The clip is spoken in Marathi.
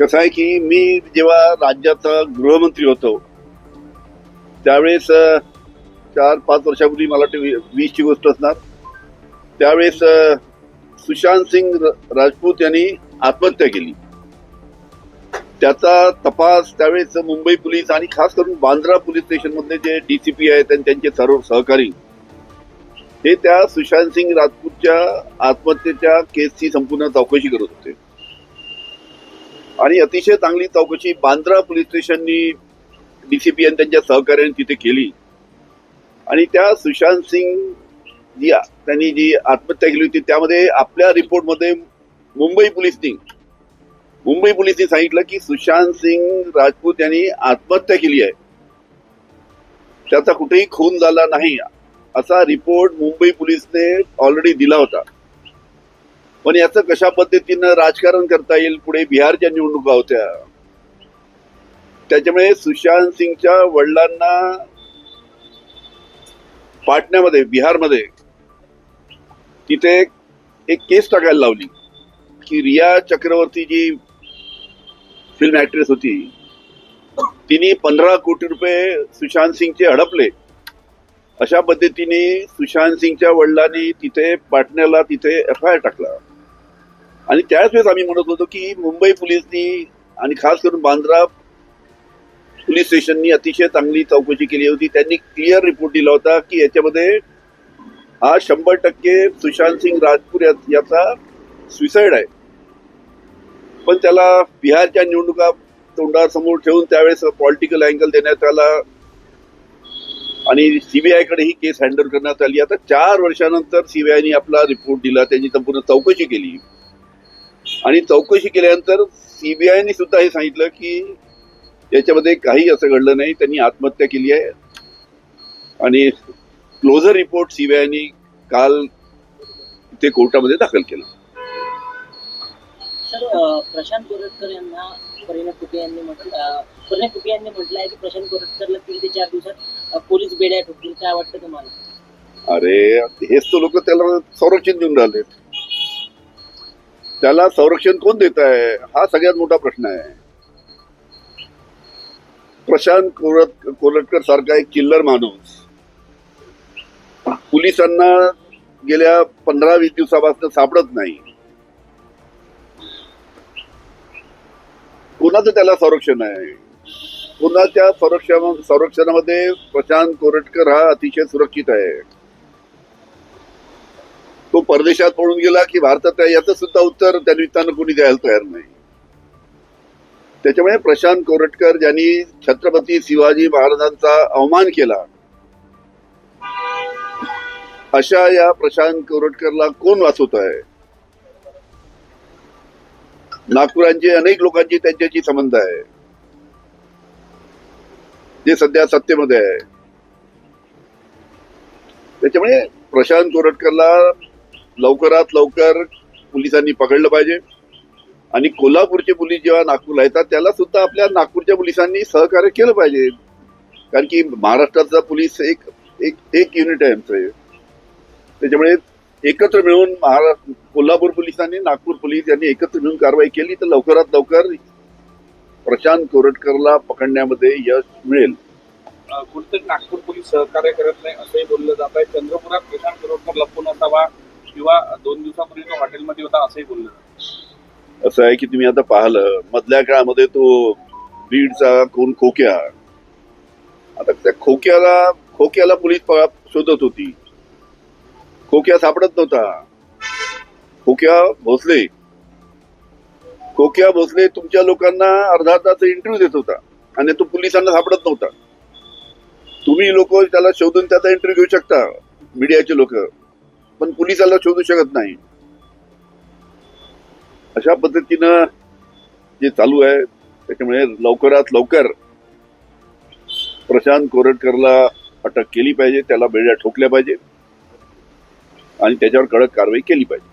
कसं आहे की मी जेव्हा राज्याचा गृहमंत्री होतो त्यावेळेस चार पाच वर्षापूर्वी मला वाटते वी- वीसची गोष्ट असणार. त्यावेळेस सुशांत सिंग राजपूत यांनी आत्महत्या केली. त्याचा तपास त्यावेळेस मुंबई पोलीस आणि खास करून बांद्रा पोलीस जे डी जे डीसीपी आहेत आणि त्यांचे सर्व सहकारी हे त्या सुशांत सिंग राजपूतच्या आत्महत्येच्या केसची संपूर्ण चौकशी करत होते. आणि अतिशय चांगली चौकशी बांद्रा पोलीस स्टेशननी डीसीपी आणि त्यांच्या सहकार्याने तिथे केली. आणि त्या सुशांत सिंग जी त्यांनी जी आत्महत्या केली होती त्यामध्ये आपल्या रिपोर्टमध्ये मुंबई पोलिसनी मुंबई पोलिसनी सांगितलं की सुशांत सिंग राजपूत यांनी आत्महत्या केली आहे. त्याचा कुठेही खून झाला नाही असा रिपोर्ट मुंबई पोलिसने ऑलरेडी दिला होता. पण याचं कशा पद्धतीनं राजकारण करता येईल? पुढे बिहारच्या निवडणुका होत्या. त्याच्यामुळे सुशांत सिंगच्या वडिलांना पाटण्यामध्ये बिहारमध्ये तिथे एक केस टाकायला लावली. की रिया चक्रवर्ती जी फिल्म ऍक्ट्रेस होती तिने पंधरा कोटी रुपये सुशांत सिंगचे हडपले. अशा पद्धतीने सुशांत सिंगच्या वडिलांनी तिथे पाटण्याला तिथे एफ आय आर टाकला. आणि त्याच वेळेस आम्ही म्हणत होतो की मुंबई पोलिसनी आणि खास करून बांद्रा पोलीस स्टेशननी अतिशय चांगली चौकशी केली होती. त्यांनी क्लिअर रिपोर्ट दिला होता की याच्यामध्ये हा शंभर टक्के सुशांत सिंग राजपूत या- याचा सुसाईड आहे. पण त्याला बिहारच्या निवडणुका तोंडासमोर ठेवून त्यावेळेस पॉलिटिकल अँगल देण्यात आला. आणि सीबीआयकडे ही केस हँडल करण्यात आली. आता चार वर्षानंतर सीबीआयने आपला रिपोर्ट दिला. त्यांची संपूर्ण चौकशी केली. आणि चौकशी केल्यानंतर सीबीआयने सुद्धा हे सांगितलं की याच्यामध्ये काही असं घडलं नाही त्यांनी आत्महत्या केली आहे. आणि क्लोजर रिपोर्ट सीबीआयने काल ते कोर्टामध्ये दाखल केला. प्रशांत कोरटकर यांना परिणय फुके यांनी म्हटलं परिणय फुके यांनी म्हटलं आहे की प्रशांत कोरटकरला तीन ते चार दिवसात पोलीस बेड्या ठोकतील. काय वाटतं तुम्हाला? अरे हेच तो लोक त्याला संरक्षण देऊन राहिले त्याला संरक्षण कोण देत आहे? हा सगळ्यात मोठा प्रश्न आहे. प्रशांत कोरट कोरटकर सारखा एक चिल्लर माणूस. पोलिसांना गेल्या पंधरा वीस दिवसापासून सापडत नाही. कोणाचं त्याला संरक्षण आहे? कोणाच्या संरक्षण संरक्षणामध्ये प्रशांत कोरटकर हा अतिशय सुरक्षित आहे. तो परदेशात पळून गेला की भारतात आहे याचं सुद्धा उत्तर त्या निमित्तानं कोणी द्यायला तयार नाही. त्याच्यामुळे प्रशांत कोरटकर ज्यांनी छत्रपती शिवाजी महाराजांचा अवमान केला अशा या प्रशांत कोरटकरला कोण वाचवत आहे? नागपुरांचे अनेक लोकांची त्यांच्याशी संबंध आहे. जे सध्या सत्तेमध्ये आहे. त्याच्यामुळे प्रशांत कोरटकरला लवकरात लवकर पोलिसांनी पकडलं पाहिजे. आणि कोल्हापूरचे पोलीस जेव्हा नागपूरला येतात त्याला सुद्धा आपल्या नागपूरच्या पोलिसांनी सहकार्य केलं पाहिजे. कारण की महाराष्ट्राचा पोलीस एक एक एक युनिट आहे आमचं त्याच्यामुळे एकत्र मिळून महाराष्ट्र कोल्हापूर पोलिसांनी नागपूर पोलीस यांनी एकत्र मिळून कारवाई केली तर लवकरात लवकर प्रशांत कोरटकरला पकडण्यामध्ये यश मिळेल. अ, कुठेतरी नागपूर पोलीस सहकार्य करत नाही असंही बोललं जात आहे. चंद्रपुरात प्रशांत कोरटकर लपून असावा. किंवा दोन दिवसापूर्वी तो हॉटेलमध्ये होता असंही बोललं असं आहे की तुम्ही आता पाहिलं मधल्या काळामध्ये तो बीडचा कोण खोक्या. आता त्या खोक्याला खोक्याला पोलीस शोधत होती. खोक्या सापडत नव्हता. खोक्या भोसले. खोक्या भोसले तुमच्या लोकांना अर्धा तास इंटरव्ह्यू देत होता आणि तो पोलिसांना सापडत नव्हता. तुम्ही लोक त्याला शोधून त्याचा इंटरव्ह्यू घेऊ शकता मीडियाचे लोक. पण पोलिसाला शोधू शकत नाही. अशा पद्धतीनं जे चालू आहे त्याच्यामुळे लवकरात लवकर प्रशांत कोरटकरला अटक केली पाहिजे त्याला बेड्या ठोकल्या पाहिजे आणि त्याच्यावर कडक कारवाई केली पाहिजे.